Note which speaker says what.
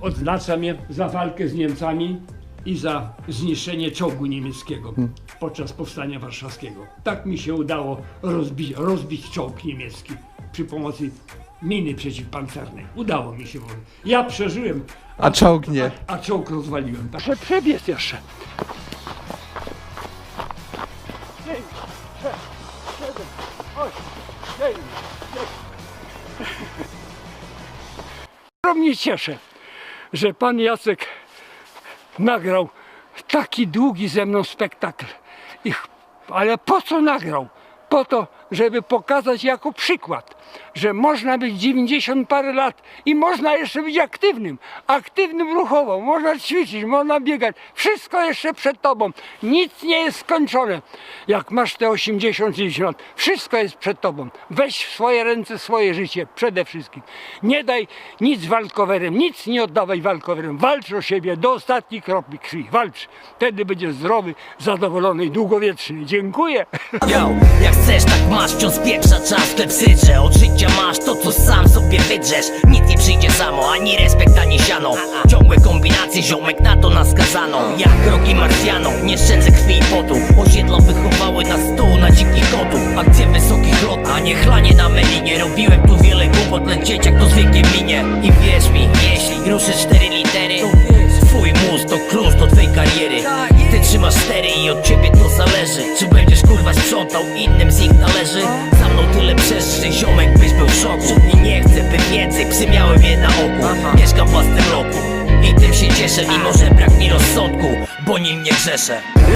Speaker 1: odznacza mnie za walkę z Niemcami i za zniszczenie czołgu niemieckiego podczas powstania warszawskiego. Tak mi się udało rozbić, rozbić czołg niemiecki przy pomocy miny przeciwpancernej. Udało mi się. Ja przeżyłem,
Speaker 2: A czołg nie.
Speaker 1: a czołg rozwaliłem. Tak. Prze, przebiec jeszcze. Ogromnie cieszę, że pan Jacek nagrał taki długi ze mną spektakl. Ich, ale po co nagrał? Po to, żeby pokazać jako przykład, że można być 90 parę lat i można jeszcze być aktywnym, aktywnym ruchowo, można ćwiczyć, można biegać, wszystko jeszcze przed tobą, nic nie jest skończone. Jak masz te 80-90 lat, wszystko jest przed tobą. Weź w swoje ręce swoje życie przede wszystkim. Nie daj nic walkowerem, nic nie oddawaj walkowerem. Walcz o siebie do ostatniej kropli krwi, walcz. Wtedy będziesz zdrowy, zadowolony i długowieczny. Dziękuję.
Speaker 3: Yo, jak chcesz, tak masz, wciąż pieprza czas klepsycze Od życia masz to, co sam sobie wydrzesz. Nic nie przyjdzie samo, ani respekt, ani siano. Ciągłe kombinacje, ziomek na to nas skazano Jak rogi Marsjaną, nie szczędzę krwi i potu. Osiedla wychowały nas stół na dzikich kotów Akcje wysokich lot, a nie chlanie na melinie. Robiłem tu wiele głupot, lecieć jak to z wiekiem minie. I wierz mi, jeśli ruszysz cztery litery Twój mózg to klucz do twej kariery. Ty trzymasz stery i od ciebie to zależy Czy sprzątał innym z ich należy. Za mną tyle przeżyć, ziomek byś był w szoku. I nie chcę by więcej, psy miałem je na oku. Mieszkam w własnym roku i tym się cieszę Mimo, że brak mi rozsądku, bo nim nie grzeszę